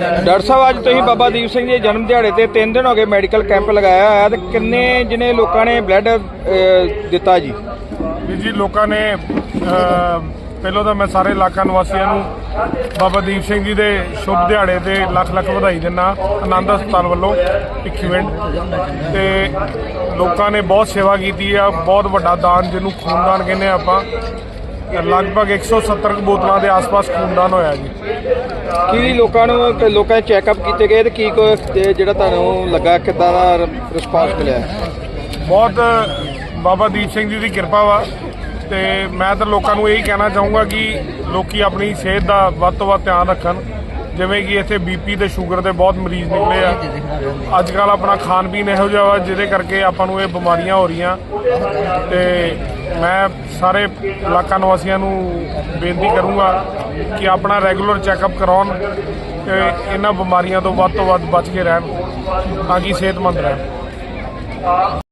Doctor ਸਾਹਿਬ, ਅੱਜ ਤੁਸੀਂ ਬਾਬਾ ਦੀਪ ਸਿੰਘ ਜੀ ਦੇ ਜਨਮ ਦਿਹਾੜੇ ਤੇ 3 ਦਿਨ ਹੋ ਗਏ ਮੈਡੀਕਲ ਕੈਂਪ ਲਗਾਇਆ ਹੋਇਆ। ਤੇ ਕਿੰਨੇ ਜਿਹਨੇ ਲੋਕਾਂ ਨੇ ਬਲੱਡ ਦਿੱਤਾ ਜੀ? ਵੀ ਜੀ, ਲੋਕਾਂ ਨੇ ਪਹਿਲਾਂ ਤਾਂ ਮੈਂ ਸਾਰੇ ਇਲਾਕਾ ਨਿਵਾਸੀਆਂ ਨੂੰ ਬਾਬਾ ਦੀਪ ਸਿੰਘ ਜੀ ਦੇ ਸ਼ੁਭ ਦਿਹਾੜੇ ਤੇ ਲੱਖ ਲੱਖ ਵਧਾਈ ਦਿੰਦਾ ਆਨੰਦ ਹਸਪਤਾਲ ਵੱਲੋਂ ਇਕਵਿੰਟ ਤੇ ਲੋਕਾਂ ਨੇ ਬਹੁਤ ਸੇਵਾ ਕੀਤੀ ਆ। ਬਹੁਤ ਵੱਡਾ ਦਾਨ ਜਿਹਨੂੰ ਖੂਨਦਾਨ ਕਹਿੰਦੇ ਆ ਆਪਾਂ। ਲਗਭਗ 170 ਕੁ ਬੋਤਲਾਂ ਦੇ ਆਸ-ਪਾਸ ਖੂਨਦਾਨ ਹੋਇਆ ਜੀ। ਕੀ ਲੋਕਾਂ ਨੂੰ ਕਿ ਲੋਕਾਂ ਦੇ ਚੈੱਕਅਪ ਕੀਤੇ ਗਏ ਤੇ ਕੀ ਕੋ ਤੇ ਜਿਹੜਾ ਤੁਹਾਨੂੰ ਲੱਗਾ ਕਿੱਦਾਂ ਦਾ ਰਿਸਪਾਂਸ ਮਿਲਿਆ? ਬਹੁਤ ਬਾਬਾ ਦੀਪ ਸਿੰਘ ਜੀ ਦੀ ਕਿਰਪਾ ਵਾ ਤੇ ਮੈਂ ਤਾਂ ਲੋਕਾਂ ਨੂੰ ਇਹੀ ਕਹਿਣਾ ਚਾਹੂੰਗਾ ਕਿ ਲੋਕੀ ਆਪਣੀ ਸਿਹਤ ਦਾ ਵੱਧ ਤੋਂ ਵੱਧ ਧਿਆਨ ਰੱਖਣ। ਜਿਵੇਂ ਕਿ ਇੱਥੇ ਬੀਪੀ ਤੇ ਸ਼ੂਗਰ ਦੇ ਬਹੁਤ ਮਰੀਜ਼ ਨਿਕਲੇ ਆ। ਅੱਜ ਕੱਲ ਆਪਣਾ ਖਾਣ ਪੀਣ ਇਹੋ ਜਿਹਾ ਵਾ ਜਿਹਦੇ ਕਰਕੇ ਆਪਾਂ ਨੂੰ ਇਹ ਬਿਮਾਰੀਆਂ ਹੋ ਰਹੀਆਂ। ਤੇ ਮੈਂ ਸਾਰੇ ਇਲਾਕਾ ਨਿਵਾਸੀਆਂ ਨੂੰ ਬੇਨਤੀ ਕਰੂੰਗਾ ਕਿ ਆਪਣਾ ਰੈਗੂਲਰ ਚੈੱਕਅਪ ਕਰਾਉਣ ਤੇ ਇਹਨਾਂ ਬਿਮਾਰੀਆਂ ਤੋਂ ਵੱਧ ਤੋਂ ਵੱਧ ਬਚ ਕੇ ਰਹਿਣ ਤਾਂ ਕਿ ਸਿਹਤਮੰਦ ਰਹਿਣ।